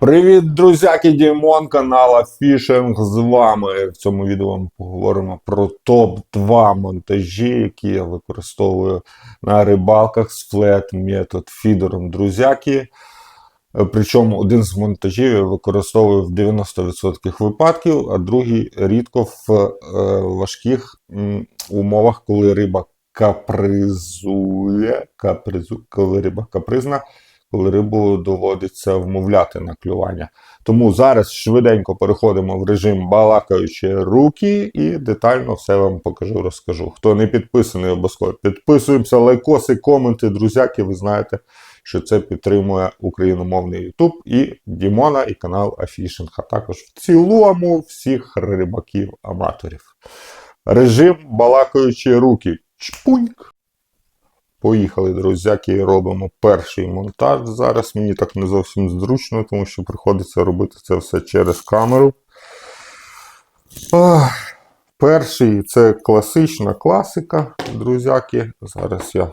Привіт, друзяки, Дімон, канала Фішинг з вами. В цьому відео ми поговоримо про топ-2 монтажі, які я використовую на рибалках з флет метод фідером друзяки. Причому один з монтажів я використовую в 90% випадків, а другий рідко в е, важких м, умовах, коли риба капризує, капризу, коли риба капризна коли рибу доводиться вмовляти на клювання. Тому зараз швиденько переходимо в режим балакаючі руки і детально все вам покажу, розкажу. Хто не підписаний, обов'язково підписуємося, лайкоси, коменти, друзяки. Ви знаєте, що це підтримує україномовний YouTube і Дімона, і канал Афішинг, а також в цілому всіх рибаків-аматорів. Режим балакаючі руки. Чпуньк. Поїхали, друзяки, робимо перший монтаж. Зараз мені так не зовсім зручно, тому що приходиться робити це все через камеру. Ах, перший це класична класика, друзяки. Зараз я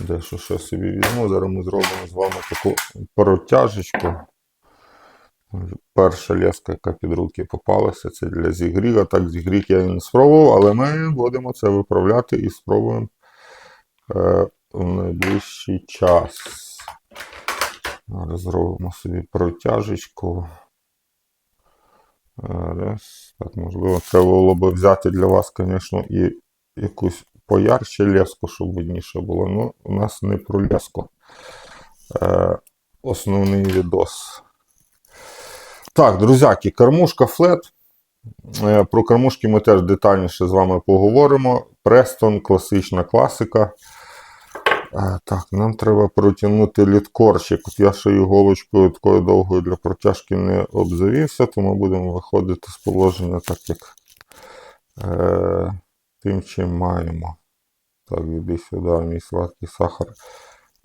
дещо ще собі візьму. Зараз ми зробимо з вами таку протяжечку. Перша леска, яка під руки попалася, це для зігріга. Так, зігріг я не спробував, але ми будемо це виправляти і спробуємо в найближчий час. Зараз зробимо собі протяжечку. Е, Раз. Так, можливо, треба було б взяти для вас, звісно, і якусь поярче леску, щоб видніше було. Ну, у нас не про леску. Е, основний відос. Так, друзяки, кормушка флет. Е, Про кормушки ми теж детальніше з вами поговоримо. Престон, класична класика. Так, нам треба протягнути літкорчик. От я ще іголочкою такою довгою для протяжки не обзавівся, тому будемо виходити з положення так, як е, тим, чим маємо. Так, іди сюди, мій сладкий сахар.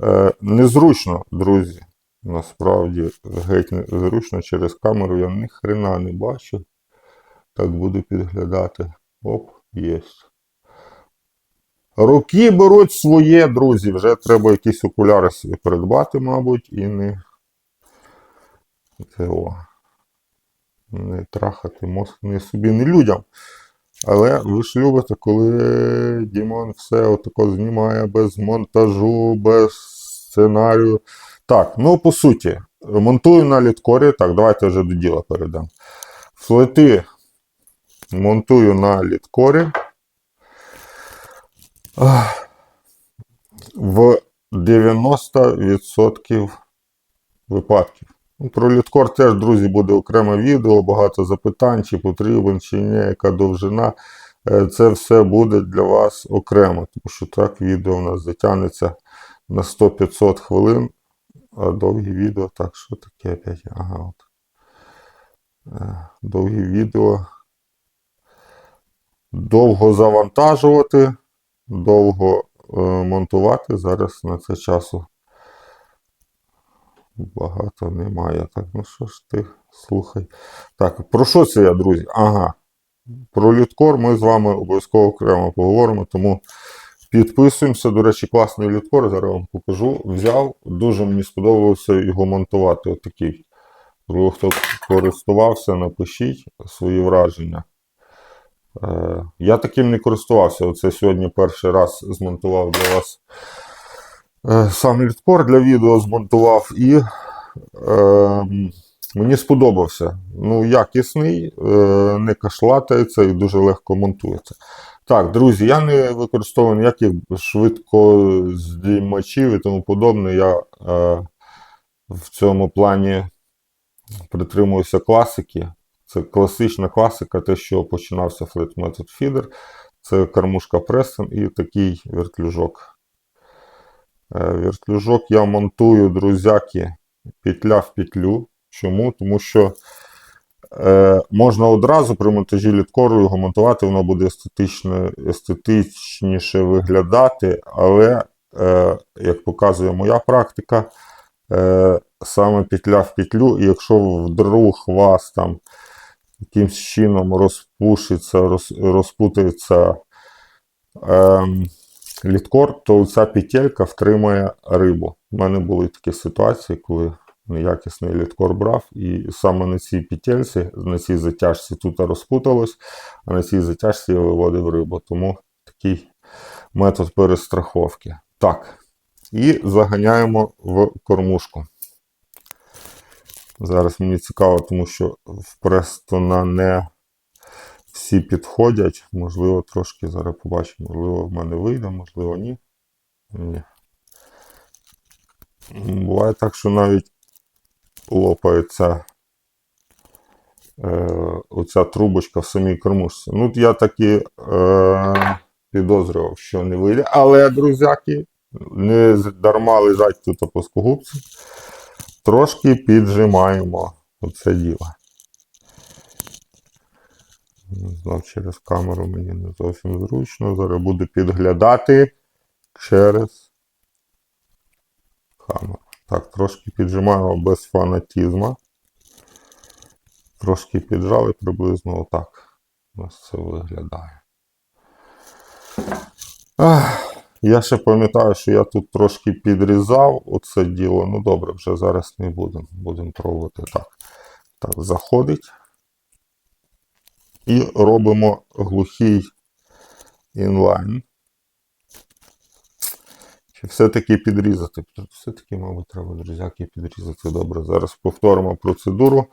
Е, незручно, друзі. Насправді геть незручно через камеру я ні хрена не бачу. Так буду підглядати. Оп, єсть. Руки беруть своє, друзі. Вже треба якісь окуляри придбати, мабуть, і не. Це о. Не трахати мозг не собі, не людям. Але ви ж любите, коли Дімон все отако знімає без монтажу, без сценарію. Так, ну по суті, монтую на літкорі. Так, давайте вже до діла перейдемо. Флети монтую на літкорі. В 90% випадків. Ну, Про літкор теж, друзі, буде окреме відео, багато запитань, чи потрібен, чи ні, яка довжина. Е, Це все буде для вас окремо, тому що так відео у нас затягнеться на 100-500 хвилин, а довгі відео, так, що таке опять? Ага, от. Е, Довгі відео. Довго завантажувати, довго е, монтувати. Зараз на це часу багато немає. Так, ну що ж ти, слухай. Так, про що це я, друзі? Ага. Про літкор ми з вами обов'язково окремо поговоримо, тому підписуємося. До речі, класний літкор, зараз вам покажу. Взяв, дуже мені сподобалося його монтувати. Отакий. Можливо, хто користувався, напишіть свої враження. Е, Я таким не користувався. Оце сьогодні перший раз змонтував для вас е, сам літкор для відео змонтував і е, мені сподобався. Ну, якісний, е, не кашлатається і дуже легко монтується. Так, друзі, я не використовую ніяких швидко здіймачів і тому подобне. Я е, в цьому плані притримуюся класики. Це класична класика, те, що починався Flat Method Feeder. Це кормушка Preston і такий вертлюжок. Е, Вертлюжок я монтую, друзяки, петля в петлю. Чому? Тому що е, можна одразу при монтажі літкору його монтувати, воно буде естетично, естетичніше виглядати, але, е, як показує моя практика, е, саме петля в петлю, і якщо вдруг вас там якимсь чином розпушиться, роз, розпутається ем, літкор, то ця петелька втримає рибу. У мене були такі ситуації, коли неякісний літкор брав, і саме на цій петельці, на цій затяжці тут розпуталось, а на цій затяжці я виводив рибу. Тому такий метод перестраховки. Так. І заганяємо в кормушку. Зараз мені цікаво, тому що в Престона не всі підходять. Можливо, трошки зараз побачимо. Можливо, в мене вийде, можливо, ні. Ні. Буває так, що навіть лопається е, оця трубочка в самій кормушці. Ну, я таки е, підозрював, що не вийде. Але, друзяки, не дарма лежать тут плоскогубці. Трошки піджимаємо оце діло. Знов через камеру мені не зовсім зручно. Зараз буду підглядати через камеру. Так, трошки піджимаємо без фанатізму. Трошки піджали приблизно отак. У нас це виглядає. Ах. Я ще пам'ятаю, що я тут трошки підрізав оце діло. Ну добре, вже зараз не будемо. Будемо пробувати так. Так, заходить. І робимо глухий інлайн. Чи все-таки підрізати? Все-таки, мабуть, треба, друзяки, підрізати. Добре, зараз повторимо процедуру.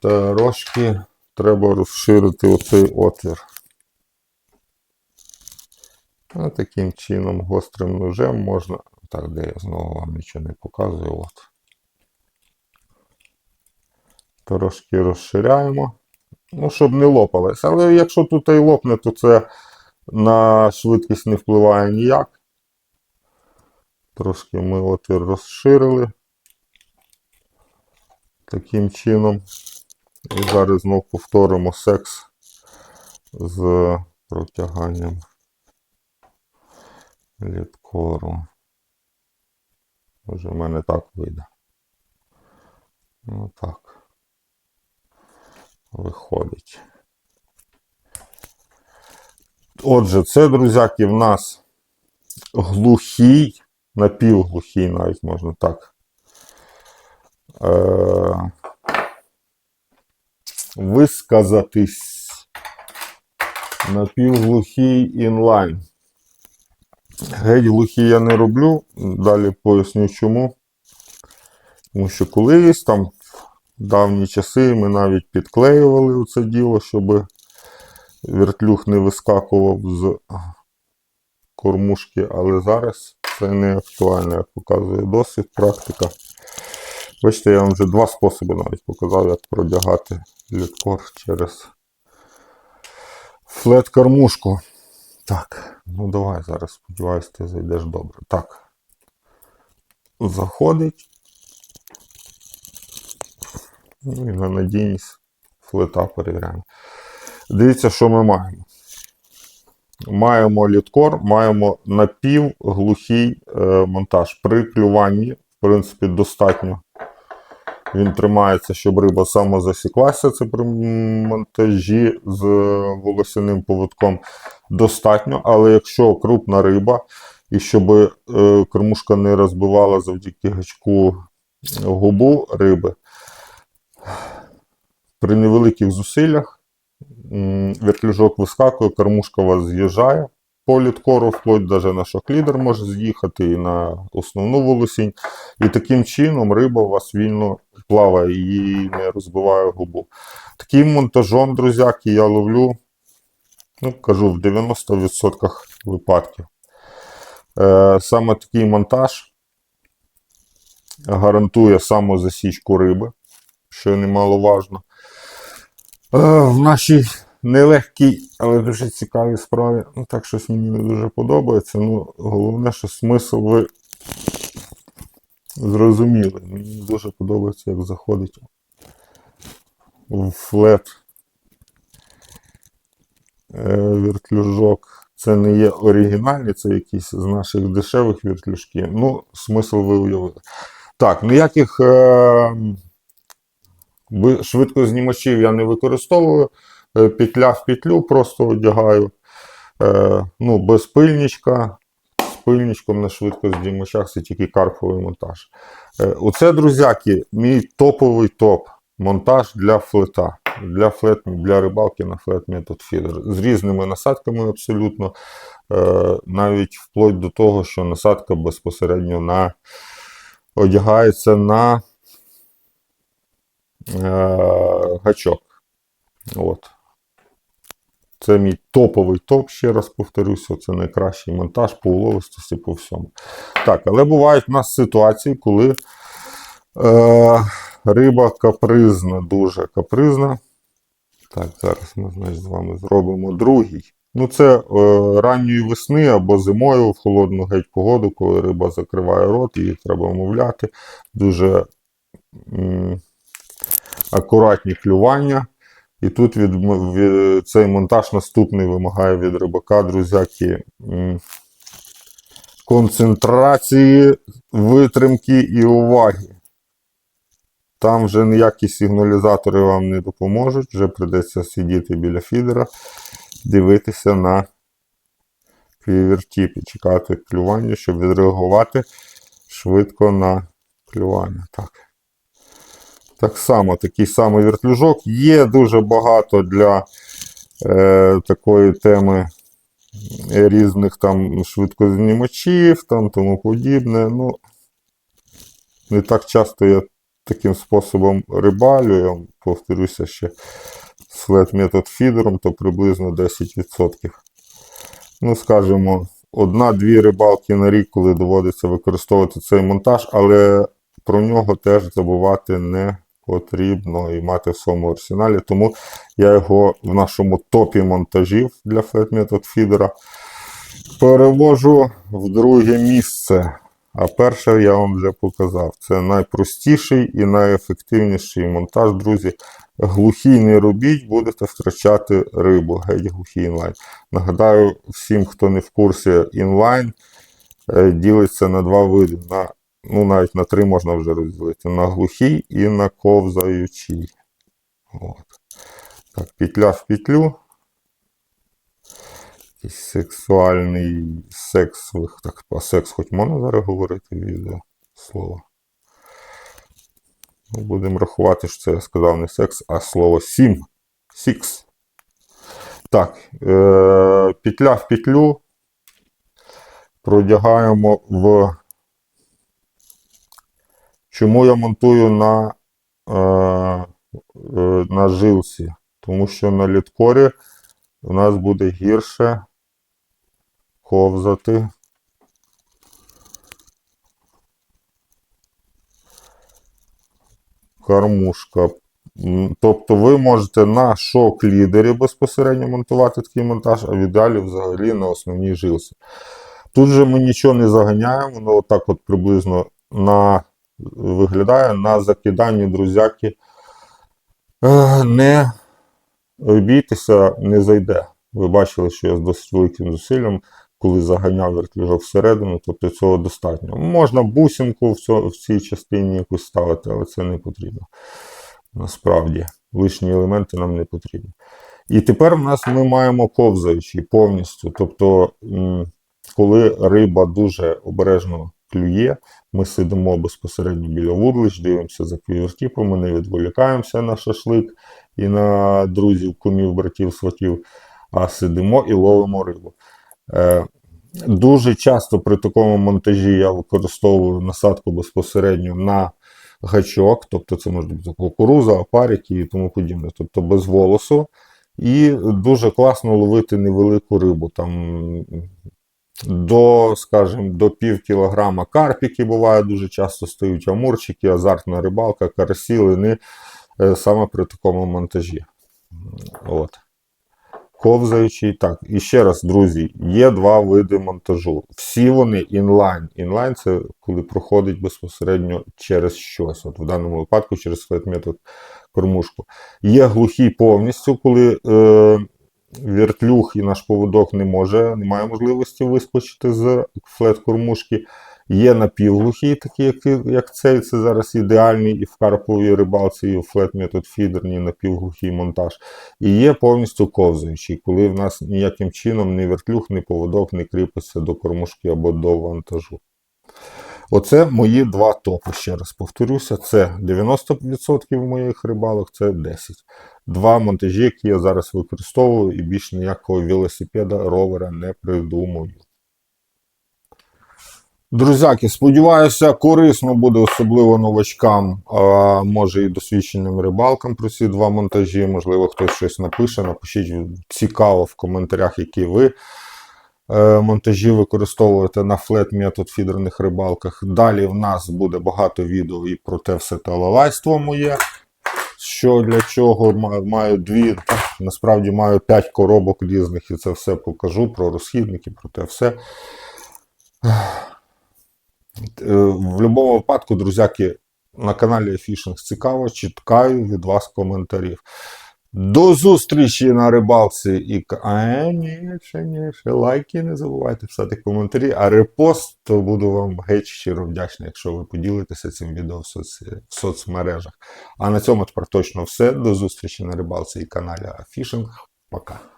Трошки треба розширити оцей отвір. А таким чином гострим ножем можна. Так, де я знову вам нічого не показую. От. Трошки розширяємо. Ну, щоб не лопалось. Але якщо тут і лопне, то це на швидкість не впливає ніяк. Трошки ми отвір розширили. Таким чином. І зараз знову повторимо секс з протяганням літкору. Може в мене так вийде. Ну так. Виходить. Отже, це, друзяки, в нас глухий, напівглухий, навіть можна так. Е- висказатись напівглухий інлайн. Геть глухі я не роблю. Далі поясню чому. Тому що колись там в давні часи ми навіть підклеювали це діло, щоб вертлюг не вискакував з кормушки, але зараз це не актуально, як показує досвід, практика. Бачите, я вам вже два способи навіть показав, як продягати літкор через флет-кормушку. Так, ну давай зараз, сподіваюся, ти зайдеш добре. Так. Заходить. Ну і на надійність флета перевіряємо. Дивіться, що ми маємо. Маємо літкор, маємо напівглухий е, монтаж. При клюванні, в принципі, достатньо. Він тримається, щоб риба самозасіклася. Це при монтажі з волосяним поводком достатньо. Але якщо крупна риба, і щоб е, кормушка не розбивала завдяки гачку губу риби, при невеликих зусиллях вертлюжок вискакує, кормушка вас з'їжджає по літкору, вплоть навіть на шоклідер може з'їхати і на основну волосінь. І таким чином риба у вас вільно плаває і не розбиває губу. Таким монтажом, друзяки, я ловлю, ну, кажу, в 90% випадків. Е, саме такий монтаж гарантує самозасічку риби, що немаловажно. Е, в нашій нелегкій, але дуже цікавій справі. Ну, так щось мені не дуже подобається. Ну, головне, що смисл ви зрозуміли. Мені дуже подобається, як заходить в флет е, вертлюжок. Це не є оригінальні, це якісь з наших дешевих вертлюжків. Ну, смисл ви уявили. Так, ніяких е, ви- швидкознімачів я не використовую. Е, Петля в петлю просто одягаю. Е, ну, без пильничка, з пильничком на швидкоздіймачах, це тільки карповий монтаж. Е, Оце, друзяки, мій топовий топ. Монтаж для флета. Для флет, для рибалки на флет метод фідер. З різними насадками абсолютно. Е, навіть вплоть до того, що насадка безпосередньо на, одягається на е, гачок. От. Це мій топовий топ, ще раз повторюся, це найкращий монтаж по уловистості по всьому. Так, але бувають в нас ситуації, коли е, риба капризна, дуже капризна. Так, зараз ми значить, з вами зробимо другий. Ну, це е, ранньої весни або зимою в холодну геть погоду, коли риба закриває рот, її треба мовляти. Дуже м, акуратні клювання. І тут від, від, цей монтаж наступний вимагає від рибака, друзяки, м, концентрації, витримки і уваги. Там вже ніякі сигналізатори вам не допоможуть, вже придеться сидіти біля фідера, дивитися на квівертіп і чекати клювання, щоб відреагувати швидко на клювання. Так. Так само, такий самий вертлюжок. Є дуже багато для е, такої теми різних там швидкознімачів, там тому подібне. Ну, не так часто я таким способом рибалю, повторюся ще флет метод фідером, то приблизно 10%. Ну, скажімо, одна-дві рибалки на рік, коли доводиться використовувати цей монтаж, але про нього теж забувати не потрібно і мати в своєму арсеналі. Тому я його в нашому топі монтажів для Flat Method фідера перевожу в друге місце. А перше я вам вже показав. Це найпростіший і найефективніший монтаж, друзі. Глухий не робіть, будете втрачати рибу. Геть глухий інлайн. Нагадаю, всім, хто не в курсі, інлайн е, ділиться на два види. На, ну, навіть на три можна вже розділити. На глухий і на ковзаючий. От. Так, петля в петлю. Якийсь сексуальний секс. Так, про секс хоч можна зараз говорити відео слово. Ну, будемо рахувати, що це я сказав не секс, а слово сім. Сікс. Так, е- петля в петлю продягаємо в. Чому я монтую на, е- е- на жилці? Тому що на літкорі у нас буде гірше ковзати. Кормушка. Тобто ви можете на шок-лідері безпосередньо монтувати такий монтаж, а в ідеалі взагалі на основній жилці. Тут же ми нічого не заганяємо, воно отак от приблизно на, виглядає на закиданні друзяки. Е, Не бійтеся, не зайде. Ви бачили, що я з досить великим зусиллям, коли заганяв вертлюжок всередину, тобто цього достатньо. Можна бусинку в, цьо- в цій частині якусь ставити, але це не потрібно. Насправді, лишні елементи нам не потрібні. І тепер в нас ми маємо ковзаючий повністю. Тобто, коли риба дуже обережно клює, ми сидимо безпосередньо біля вудлищ, дивимося за квівертіпами, не відволікаємося на шашлик і на друзів, кумів, братів, сватів, а сидимо і ловимо рибу. Е, Дуже часто при такому монтажі я використовую насадку безпосередньо на гачок, тобто це може бути кукуруза, опарики і тому подібне, тобто без волосу. І дуже класно ловити невелику рибу. Там до, скажімо, до пів кілограма карпіки буває дуже часто стають амурчики, азартна рибалка, карасі, лини е, саме при такому монтажі. От. Ковзаючий. Так, і ще раз, друзі, є два види монтажу. Всі вони інлайн. Інлайн це коли проходить безпосередньо через щось. От в даному випадку через метод кормушку. Є глухий повністю, коли е, вертлюг і наш поводок не може, не має можливості вискочити з флет кормушки. Є напівглухі, такі, як, як цей, це зараз ідеальний і в карповій рибалці, і в флет метод фідерній напівглухий монтаж. І є повністю ковзаючий, коли в нас ніяким чином ні вертлюг, ні поводок не кріпиться до кормушки або до вантажу. Оце мої два топи, ще раз повторюся. Це 90% моїх рибалок, це 10%. Два монтажі, які я зараз використовую, і більш ніякого велосипеда, ровера не придумую. Друзяки, сподіваюся, корисно буде особливо новачкам, а може і досвідченим рибалкам про ці два монтажі. Можливо, хтось щось напише. Напишіть цікаво в коментарях, які ви е, монтажі використовуєте на флет метод фідерних рибалках. Далі в нас буде багато відео і про те все талалайство моє. Що для чого маю дві, насправді маю п'ять коробок різних і це все покажу про розхідники, про те все. Е, В будь-якому випадку, друзяки, на каналі Фішинг цікаво, чекаю від вас коментарів. До зустрічі на рибалці і а, ні, ще ні, ще лайки не забувайте писати коментарі, а репост, то буду вам геть щиро вдячний, якщо ви поділитеся цим відео в, соц... в соцмережах. А на цьому тепер точно все. До зустрічі на рибалці і каналі Фішинг. Пока.